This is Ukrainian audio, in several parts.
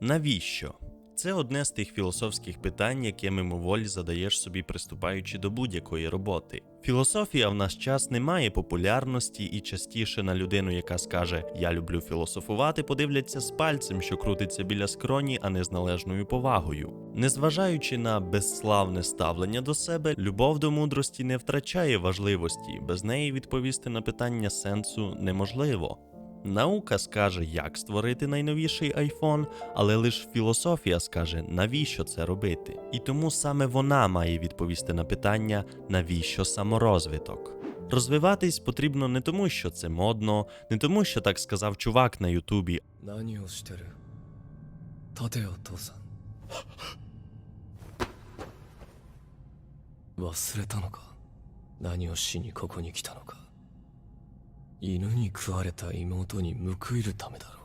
Навіщо? Це одне з тих філософських питань, яке мимоволі задаєш собі, приступаючи до будь-якої роботи. Філософія в наш час не має популярності, і частіше на людину, яка скаже Я люблю філософувати, подивляться з пальцем, що крутиться біля скроні, а не з належною повагою. Незважаючи на безславне ставлення до себе, любов до мудрості не втрачає важливості, без неї відповісти на питання сенсу неможливо. Наука скаже, як створити найновіший iPhone, але лише філософія скаже, навіщо це робити. І тому саме вона має відповісти на питання, навіщо саморозвиток. Розвиватись потрібно не тому, що це модно, не тому, що так сказав чувак на Ютубі. Васретанока. Наніошіні коконікітанока. 犬に食われた妹に報いるためだろう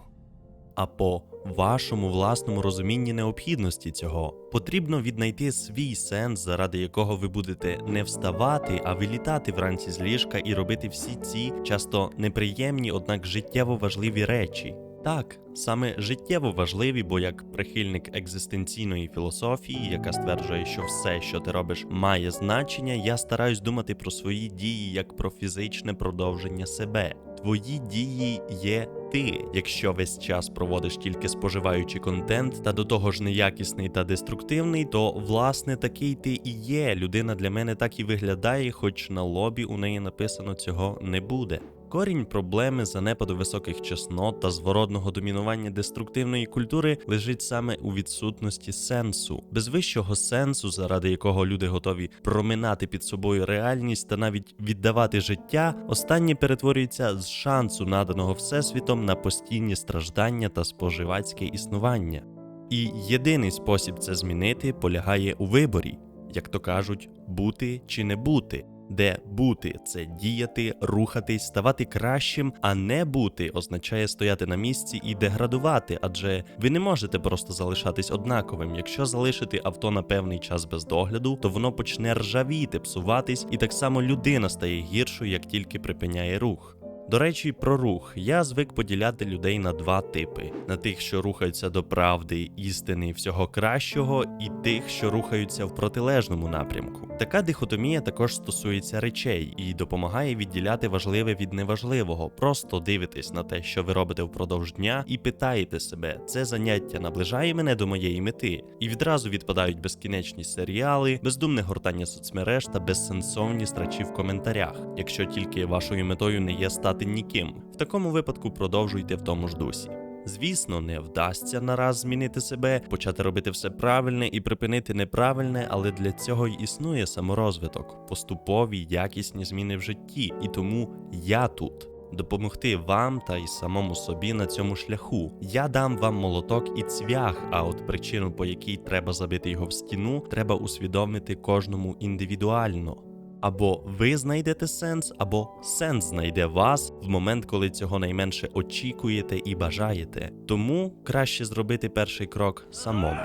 а по вашому власному розумінні необхідності цього потрібно віднайти свій сенс, заради якого ви будете не вставати, а вилітати вранці з ліжка і робити всі ці часто неприємні, однак життєво важливі речі. Так, саме життєво важливі, бо як прихильник екзистенційної філософії, яка стверджує, що все, що ти робиш, має значення, я стараюсь думати про свої дії як про фізичне продовження себе. Твої дії є ти, якщо весь час проводиш тільки споживаючи контент, та до того ж неякісний та деструктивний, то власне такий ти і є. Людина для мене так і виглядає, хоч на лобі у неї написано цього не буде. Корінь проблеми занепаду високих чеснот та зворотного домінування деструктивної культури лежить саме у відсутності сенсу, без вищого сенсу, заради якого люди готові проминати під собою реальність та навіть віддавати життя, останнє перетворюється з шансу, наданого всесвітом, на постійні страждання та споживацьке існування. І єдиний спосіб це змінити полягає у виборі, як то кажуть, бути чи не бути. Де бути це діяти, рухатись, ставати кращим, а не бути означає стояти на місці і деградувати, адже ви не можете просто залишатись однаковим. Якщо залишити авто на певний час без догляду, то воно почне ржавіти, псуватись, і так само людина стає гіршою, як тільки припиняє рух. До речі, про рух я звик поділяти людей на два типи: на тих, що рухаються до правди, істини, всього кращого, і тих, що рухаються в протилежному напрямку. Така дихотомія також стосується речей і допомагає відділяти важливе від неважливого. Просто дивитесь на те, що ви робите впродовж дня, і питаєте себе, це заняття наближає мене до моєї мети, і відразу відпадають безкінечні серіали, бездумне гортання соцмереж та безсенсовні страчі в коментарях, якщо тільки вашою метою не є стати ніким. В такому випадку продовжуйте в тому ж дусі. Звісно, не вдасться нараз змінити себе, почати робити все правильне і припинити неправильне, але для цього й існує саморозвиток, поступові якісні зміни в житті, і тому я тут. Допомогти вам та й самому собі на цьому шляху. Я дам вам молоток і цвях, а от причину, по якій треба забити його в стіну, треба усвідомити кожному індивідуально. Або ви знайдете сенс, або сенс знайде вас в момент, коли цього найменше очікуєте і бажаєте. Тому краще зробити перший крок самому.